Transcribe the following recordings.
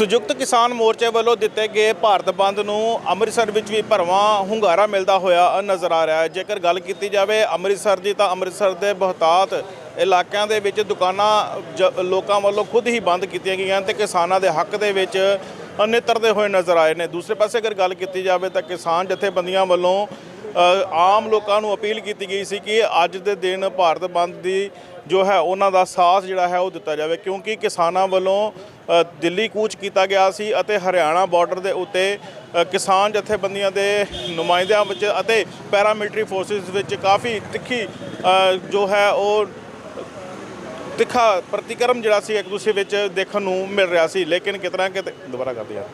ਸੰਯੁਕਤ ਕਿਸਾਨ ਮੋਰਚੇ ਵੱਲੋਂ ਦਿੱਤੇ ਗਏ ਭਾਰਤ ਬੰਦ ਨੂੰ ਅੰਮ੍ਰਿਤਸਰ ਵਿੱਚ ਵੀ ਭਰਵਾਂ ਹੁੰਗਾਰਾ ਮਿਲਦਾ ਹੋਇਆ ਨਜ਼ਰ ਆ ਰਿਹਾ ਹੈ। ਜੇਕਰ ਗੱਲ ਕੀਤੀ ਜਾਵੇ ਅੰਮ੍ਰਿਤਸਰ ਦੀ ਤਾਂ ਅੰਮ੍ਰਿਤਸਰ ਦੇ ਬਹੁਤਾਤ ਇਲਾਕਿਆਂ ਦੇ ਵਿੱਚ ਦੁਕਾਨਾਂ ਜ- ਲੋਕਾਂ ਵੱਲੋਂ ਖੁਦ ਹੀ ਬੰਦ ਕੀਤੀਆਂ ਗਈਆਂ ਤੇ ਕਿਸਾਨਾਂ ਦੇ ਹੱਕ ਦੇ ਵਿੱਚ ਨਿੱਤਰਦੇ ਹੋਏ ਨਜ਼ਰ ਆਏ ਨੇ। ਦੂਸਰੇ ਪਾਸੇ ਅਗਰ ਗੱਲ ਕੀਤੀ ਜਾਵੇ ਤਾਂ ਕਿਸਾਨ ਜਥੇਬੰਦੀਆਂ ਵੱਲੋਂ ਆਮ ਲੋਕਾਂ ਨੂੰ ਅਪੀਲ ਕੀਤੀ ਗਈ ਸੀ ਕਿ ਅੱਜ ਦੇ ਦਿਨ ਭਾਰਤ ਬੰਦ ਦੀ ਜੋ ਹੈ ਉਹਨਾਂ ਦਾ ਸਾਥ ਜਿਹੜਾ ਹੈ ਉਹ ਦਿੱਤਾ ਜਾਵੇ ਕਿਉਂਕਿ ਕਿਸਾਨਾਂ ਵੱਲੋਂ ਦਿੱਲੀ ਕੂਚ ਕੀਤਾ ਗਿਆ ਸੀ ਅਤੇ ਹਰਿਆਣਾ ਬਾਰਡਰ ਦੇ ਉੱਤੇ ਕਿਸਾਨ ਜਥੇਬੰਦੀਆਂ ਦੇ ਨੁਮਾਇੰਦਿਆਂ ਵਿੱਚ ਅਤੇ ਪੈਰਾਮਿਲਟਰੀ ਫੋਰਸਿਸ ਵਿੱਚ ਕਾਫੀ ਤਿੱਖੀ ਜੋ ਹੈ ਉਹ ਤਿੱਖਾ ਪ੍ਰਤੀਕਰਮ ਜਿਹੜਾ ਸੀ ਇੱਕ ਦੂਸਰੇ ਵਿੱਚ ਦੇਖਣ ਨੂੰ ਮਿਲ ਰਿਹਾ ਸੀ। ਲੇਕਿਨ ਕਿਤਨਾ ਕਿਤੇ ਦੁਬਾਰਾ ਕਰਦੇ ਆ।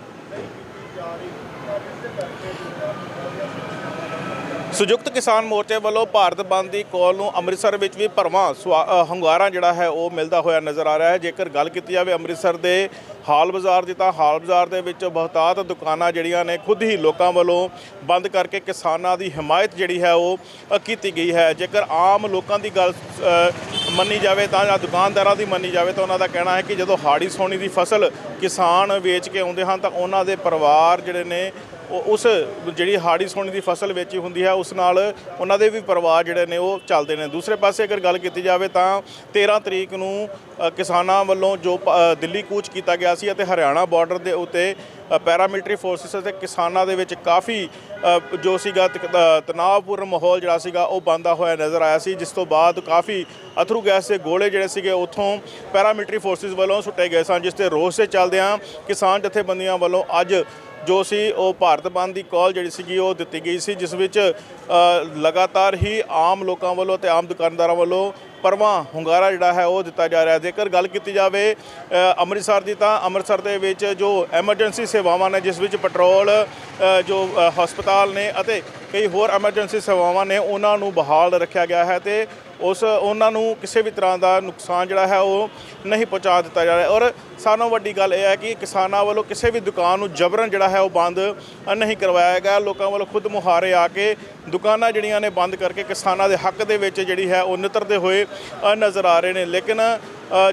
ਸੰਯੁਕਤ ਕਿਸਾਨ ਮੋਰਚੇ ਵੱਲੋਂ ਭਾਰਤ ਬੰਦ ਦੀ ਕਾਲ ਨੂੰ ਅੰਮ੍ਰਿਤਸਰ ਵਿੱਚ ਵੀ ਭਰਵਾਂ ਸਵਾ- ਹੁੰਗਾਰਾ ਜਿਹੜਾ ਹੈ ਉਹ ਮਿਲਦਾ ਹੋਇਆ ਨਜ਼ਰ ਆ ਰਿਹਾ ਹੈ। ਜੇਕਰ ਗੱਲ ਕੀਤੀ ਜਾਵੇ ਅੰਮ੍ਰਿਤਸਰ ਦੇ ਹਾਲ ਬਾਜ਼ਾਰ ਦੀ ਤਾਂ ਹਾਲ ਬਾਜ਼ਾਰ ਦੇ ਵਿੱਚ ਬਹੁਤਾਤ ਦੁਕਾਨਾਂ ਜਿਹੜੀਆਂ ਨੇ ਖੁਦ ਹੀ ਲੋਕਾਂ ਵੱਲੋਂ ਬੰਦ ਕਰਕੇ ਕਿਸਾਨਾਂ ਦੀ ਹਮਾਇਤ ਜਿਹੜੀ ਹੈ ਉਹ ਕੀਤੀ ਗਈ ਹੈ। ਜੇਕਰ ਆਮ ਲੋਕਾਂ ਦੀ ਗੱਲ ਮੰਨੀ ਜਾਵੇ ਤਾਂ, ਜਾਂ ਦੁਕਾਨਦਾਰਾਂ ਦੀ ਮੰਨੀ ਜਾਵੇ ਤਾਂ ਉਹਨਾਂ ਦਾ ਕਹਿਣਾ ਹੈ ਕਿ ਜਦੋਂ ਹਾੜੀ ਸੋਣੀ ਦੀ ਫਸਲ ਕਿਸਾਨ ਵੇਚ ਕੇ ਆਉਂਦੇ ਹਨ ਤਾਂ ਉਹਨਾਂ ਦੇ ਪਰਿਵਾਰ ਜਿਹੜੇ ਨੇ ਉਸ ਜਿਹੜੀ ਹਾੜੀ ਸੋਣੀ ਦੀ ਫਸਲ ਵੇਚੀ ਹੁੰਦੀ ਹੈ ਉਸ ਨਾਲ ਉਹਨਾਂ ਦੇ ਵੀ ਪਰਿਵਾਰ ਜਿਹੜੇ ਨੇ ਉਹ ਚੱਲਦੇ ਨੇ। ਦੂਸਰੇ ਪਾਸੇ ਅਗਰ ਗੱਲ ਕੀਤੀ ਜਾਵੇ ਤਾਂ 13 ਤਰੀਕ ਨੂੰ ਕਿਸਾਨਾਂ ਵੱਲੋਂ ਜੋ ਦਿੱਲੀ ਕੂਚ ਕੀਤਾ ਗਿਆ ਸੀ ਅਤੇ ਹਰਿਆਣਾ ਬਾਰਡਰ ਦੇ ਉੱਤੇ ਅ, ਪੈਰਾਮਿਲਟਰੀ ਫੋਰਸਿਸ ਅਤੇ ਕਿਸਾਨਾਂ ਦੇ ਵਿੱਚ ਕਾਫੀ ਜੋ ਸੀਗਾ ਤਕ- ਤਣਾਅਪੂਰਨ ਮਾਹੌਲ ਜਿਹੜਾ ਸੀਗਾ ਉਹ ਬੰਦਾ ਹੋਇਆ ਨਜ਼ਰ ਆਇਆ ਸੀ ਜਿਸ ਤੋਂ ਬਾਅਦ ਕਾਫੀ ਅਥਰੂ ਗੈਸ ਦੇ ਗੋਲੇ ਜਿਹੜੇ ਸੀਗੇ ਉੱਥੋਂ ਪੈਰਾਮਿਲਟਰੀ ਫੋਰਸਿਸ ਵੱਲੋਂ ਸੁੱਟੇ ਗਏ ਸਨ, ਜਿਸ ਤੇ ਰੋਸ ਦੇ ਚੱਲਦਿਆਂ ਕਿਸਾਨ ਜਥੇਬੰਦੀਆਂ ਵੱਲੋਂ ਅੱਜ ਜੋ ਸੀ ਉਹ ਭਾਰਤ ਬੰਦ ਦੀ ਕਾਲ ਜਿਹੜੀ ਸੀਗੀ ਉਹ ਦਿੱਤੀ ਗਈ ਸੀ, ਜਿਸ ਵਿੱਚ ਲਗਾਤਾਰ ਹੀ ਆਮ ਲੋਕਾਂ ਵੱਲੋਂ ਤੇ ਆਮ ਦੁਕਾਨਦਾਰਾਂ ਵੱਲੋਂ ਪਰਵਾਂ ਹੁੰਗਾਰਾ ਜਿਹੜਾ ਹੈ ਉਹ ਦਿੱਤਾ ਜਾ ਰਿਹਾ। ਜੇਕਰ ਗੱਲ ਕੀਤੀ ਜਾਵੇ ਅੰਮ੍ਰਿਤਸਰ ਦੀ ਤਾਂ ਅੰਮ੍ਰਿਤਸਰ ਦੇ ਵਿੱਚ ਜੋ ਐਮਰਜੈਂਸੀ ਸੇਵਾਵਾਂ ਨੇ, ਜਿਸ ਵਿੱਚ ਪੈਟਰੋਲ ਜੋ ਹਸਪਤਾਲ ਨੇ ਅਤੇ ਕਈ ਹੋਰ ਐਮਰਜੈਂਸੀ ਸੇਵਾਵਾਂ ਨੇ, ਉਹਨਾਂ ਨੂੰ ਬਹਾਲ ਰੱਖਿਆ ਗਿਆ ਹੈ ਤੇ ਉਸ, ਉਹਨਾਂ ਨੂੰ ਕਿਸੇ ਵੀ ਤਰ੍ਹਾਂ ਦਾ ਨੁਕਸਾਨ ਜਿਹੜਾ ਹੈ ਉਹ ਨਹੀਂ ਪਹੁੰਚਾ ਦਿੱਤਾ ਜਾ ਰਿਹਾ। ਔਰ ਸਾਨੂੰ ਵੱਡੀ ਗੱਲ ਇਹ ਹੈ ਕਿ ਕਿਸਾਨਾਂ ਵੱਲੋਂ ਕਿਸੇ ਵੀ ਦੁਕਾਨ ਨੂੰ ਜਬਰਨ ਜਿਹੜਾ ਹੈ ਉਹ ਬੰਦ ਨਹੀਂ ਕਰਵਾਇਆ ਗਿਆ। ਲੋਕਾਂ ਵੱਲੋਂ ਖੁਦ ਮੁਹਾਰੇ ਆ ਕੇ ਦੁਕਾਨਾਂ ਜਿਹੜੀਆਂ ਨੇ ਬੰਦ ਕਰਕੇ ਕਿਸਾਨਾਂ ਦੇ ਹੱਕ ਦੇ ਵਿੱਚ ਜਿਹੜੀ ਹੈ ਉਹ ਨਿਤਰਦੇ ਹੋਏ ਨਜ਼ਰ ਆ ਰਹੇ ਨੇ। ਲੇਕਿਨ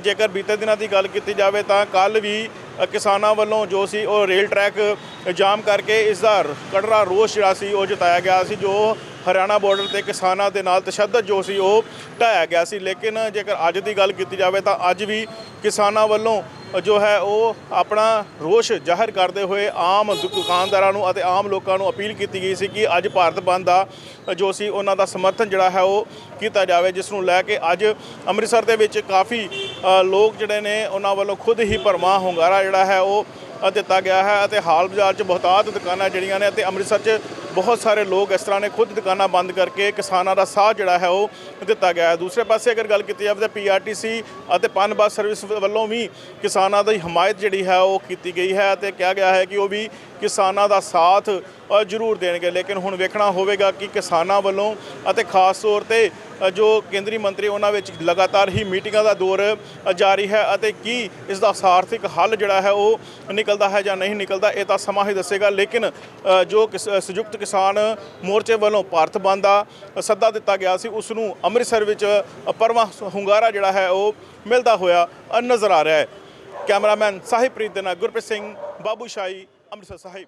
ਜੇਕਰ ਬੀਤੇ ਦਿਨਾਂ ਦੀ ਗੱਲ ਕੀਤੀ ਜਾਵੇ ਤਾਂ ਕੱਲ ਵੀ ਕਿਸਾਨਾਂ ਵੱਲੋਂ ਜੋ ਸੀ ਉਹ ਰੇਲ ਟਰੈਕ ਜਾਮ ਕਰਕੇ ਇਸ ਦਾ ਕੜਰਾ ਰੋਸ ਜਿਹੜਾ ਸੀ ਉਹ ਜਤਾਇਆ ਗਿਆ ਸੀ, ਜੋ ਹਰਿਆਣਾ ਬਾਰਡਰ ਤੇ ਕਿਸਾਨਾਂ ਦੇ ਨਾਲ ਤਸ਼ੱਦਦ ਜੋ ਸੀ ਉਹ ਢਾਇਆ ਗਿਆ ਸੀ। ਲੇਕਿਨ ਜੇਕਰ ਅੱਜ ਦੀ ਗੱਲ ਕੀਤੀ ਜਾਵੇ ਤਾਂ ਅੱਜ ਵੀ ਕਿਸਾਨਾਂ ਵੱਲੋਂ ਜੋ ਹੈ ਉਹ ਆਪਣਾ ਰੋਸ਼ ਜ਼ਾਹਿਰ ਕਰਦੇ ਹੋਏ ਆਮ ਦੁਕਾਨਦਾਰਾਂ ਨੂੰ ਅਤੇ ਆਮ ਲੋਕਾਂ ਨੂੰ ਅਪੀਲ ਕੀਤੀ ਗਈ ਸੀ ਕਿ ਅੱਜ ਭਾਰਤ ਬੰਦ ਦਾ ਜੋ ਸੀ ਉਹਨਾਂ ਦਾ ਸਮਰਥਨ ਜਿਹੜਾ ਹੈ ਉਹ ਕੀਤਾ ਜਾਵੇ, ਜਿਸ ਨੂੰ ਲੈ ਕੇ ਅੱਜ ਅੰਮ੍ਰਿਤਸਰ ਦੇ ਵਿੱਚ ਕਾਫੀ ਲੋਕ ਜਿਹੜੇ ਨੇ ਉਹਨਾਂ ਵੱਲੋਂ ਖੁਦ ਹੀ ਭਰਮਾ ਹੁੰਗਾਰਾ ਜਿਹੜਾ ਹੈ ਉਹ ਦਿੱਤਾ ਗਿਆ ਹੈ ਅਤੇ ਹਾਲ ਬਾਜ਼ਾਰ 'ਚ ਬਹੁਤਾਤ ਦੁਕਾਨਾਂ ਜਿਹੜੀਆਂ ਨੇ ਅਤੇ ਅੰਮ੍ਰਿਤਸਰ 'ਚ ਬਹੁਤ ਸਾਰੇ ਲੋਕ ਇਸ ਤਰ੍ਹਾਂ ਨੇ ਖੁਦ ਦੁਕਾਨਾਂ ਬੰਦ ਕਰਕੇ ਕਿਸਾਨਾਂ ਦਾ ਸਾਥ ਜਿਹੜਾ ਹੈ ਉਹ ਦਿੱਤਾ ਗਿਆ ਹੈ। ਦੂਸਰੇ ਪਾਸੇ ਅਗਰ ਗੱਲ ਕੀਤੀ ਜਾਵੇ ਤਾਂ ਪੀਆਰਟੀਸੀ ਅਤੇ ਪਨ ਬੱਸ ਸਰਵਿਸ ਵੱਲੋਂ ਵੀ ਕਿਸਾਨਾਂ ਦੀ ਹਮਾਇਤ ਜਿਹੜੀ ਹੈ ਉਹ ਕੀਤੀ ਗਈ ਹੈ ਤੇ ਕਿਹਾ ਗਿਆ ਹੈ ਕਿ ਉਹ ਵੀ ਕਿਸਾਨਾਂ ਦਾ ਸਾਥ ਜ਼ਰੂਰ ਦੇਣਗੇ। ਲੇਕਿਨ ਹੁਣ ਵੇਖਣਾ ਹੋਵੇਗਾ ਕਿ ਕਿਸਾਨਾਂ ਵੱਲੋਂ ਅਤੇ ਖਾਸ ਤੌਰ ਤੇ ਜੋ ਕੇਂਦਰੀ ਮੰਤਰੀ ਉਹਨਾਂ ਵਿੱਚ ਲਗਾਤਾਰ ਹੀ ਮੀਟਿੰਗਾਂ ਦਾ ਦੌਰ ਜਾਰੀ ਹੈ ਅਤੇ ਕੀ ਇਸ ਦਾ ਸਾਰਥਿਕ ਹੱਲ ਜਿਹੜਾ ਹੈ ਉਹ ਨਿਕਲਦਾ ਹੈ ਜਾਂ ਨਹੀਂ ਨਿਕਲਦਾ, ਇਹ ਤਾਂ ਸਮਾਂ ਹੀ ਦੱਸੇਗਾ। ਲੇਕਿਨ ਜੋ ਕਿਸ- ਸੰਯੁਕਤ ਕਿਸਾਨ ਮੋਰਚੇ ਵੱਲੋਂ ਭਾਰਤ ਬੰਦ ਦਾ ਸੱਦਾ ਦਿੱਤਾ ਗਿਆ ਸੀ, ਉਸ ਨੂੰ ਅੰਮ੍ਰਿਤਸਰ ਵਿੱਚ ਪਰਮਾ ਹੁੰਗਾਰਾ ਜਿਹੜਾ ਹੈ ਉਹ ਮਿਲਦਾ ਹੋਇਆ ਨਜ਼ਰ ਆ ਰਿਹਾ ਹੈ। ਕੈਮਰਾਮੈਨ ਸਾਹਿਬਪ੍ਰੀਤ ਦੇ ਨਾਲ ਗੁਰਪ੍ਰੀਤ ਸਿੰਘ, ਬਾਬੂ ਸ਼ਾਹੀ, ਅੰਮ੍ਰਿਤਸਰ ਸਾਹਿਬ।